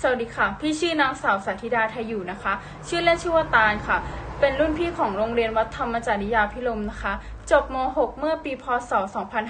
สวัสดีค่ะ พี่ชื่อนางสาวสาธิดาไทยอยู่นะคะ ชื่อเล่นชื่อว่าตาลค่ะ เป็นรุ่นพี่ของโรงเรียนวัดธรรมจริยาพิรมนะคะ จบม .6 เมื่อปีพศ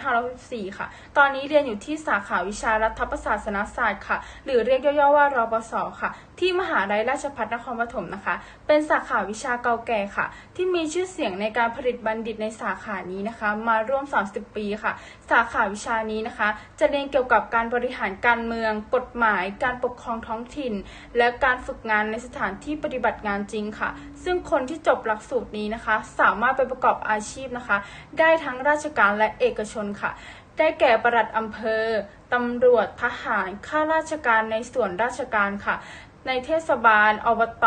2564ค่ะ ตอนนี้เรียนอยู่ที่สาขาวิชารัฐประศาสนศาสตร์ค่ะ หรือเรียกย่อๆว่ารปศค่ะ ที่มหาลัยราชภัฏนครปฐมนะคะ เป็นสาขาวิชาเก่าแก่ค่ะ ที่มีชื่อเสียงในการผลิตบัณฑิตในสาขานี้นะคะ มาร่วม 30 ปีค่ะ สาขาวิชานี้นะคะ จะเรียนเกี่ยวกับการบริหารการเมือง กฎหมาย การปกครองท้องถิ่น และการฝึกงานในสถานที่ปฏิบัติงานจริงค่ะ ซึ่งคนที่จบหลักสูตรนี้นะคะ สามารถไปประกอบอาชีพนะคะได้ทั้งราชการและเอกชนค่ะ ได้แก่ประหลัดอำเภอตำรวจทหารข้าราชการในส่วนราชการค่ะ ในเทศบาล อบต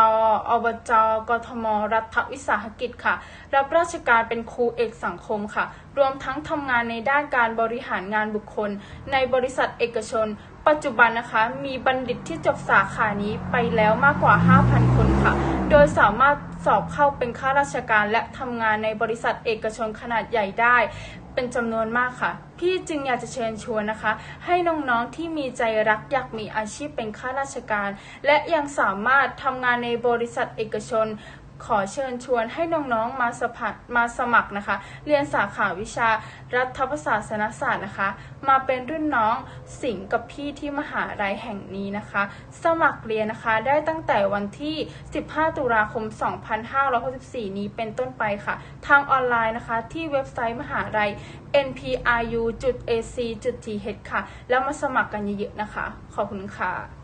อบจ กทม รัฐวิสาหกิจค่ะ รับราชการเป็นครูเอกสังคมค่ะ รวมทั้งทำงานในด้านการบริหารงานบุคคล ในบริษัทเอกชน ปัจจุบันนะคะ มีบัณฑิตที่จบสาขานี้ไปแล้วมากกว่า 5,000 คนค่ะ โดยสามารถสอบเข้าเป็นข้าราชการและทำงานในบริษัทเอกชนขนาดใหญ่ได้ เป็นจำนวนมากค่ะ พี่จึงอยากจะเชิญชวนนะคะ ให้น้องๆที่มีใจรักอยากมีอาชีพเป็นข้าราชการ และยังสามารถทำงานในบริษัทเอกชน ขอเชิญชวนให้น้องๆมาสมัครมาสมัครนะคะ เรียนสาขาวิชารัฐประศาสนศาสตร์นะคะ มาเป็นรุ่นน้องสิงกับพี่ที่มหาลัยแห่งนี้นะคะ สมัครเรียนนะคะได้ตั้งแต่วันที่ 15 ตุลาคม 2564 นี้เป็นต้นไปค่ะ ทางออนไลน์นะคะ ที่เว็บไซต์มหาลัย npru.ac.th ค่ะ แล้วมาสมัครกันเยอะๆนะคะ ขอบคุณค่ะ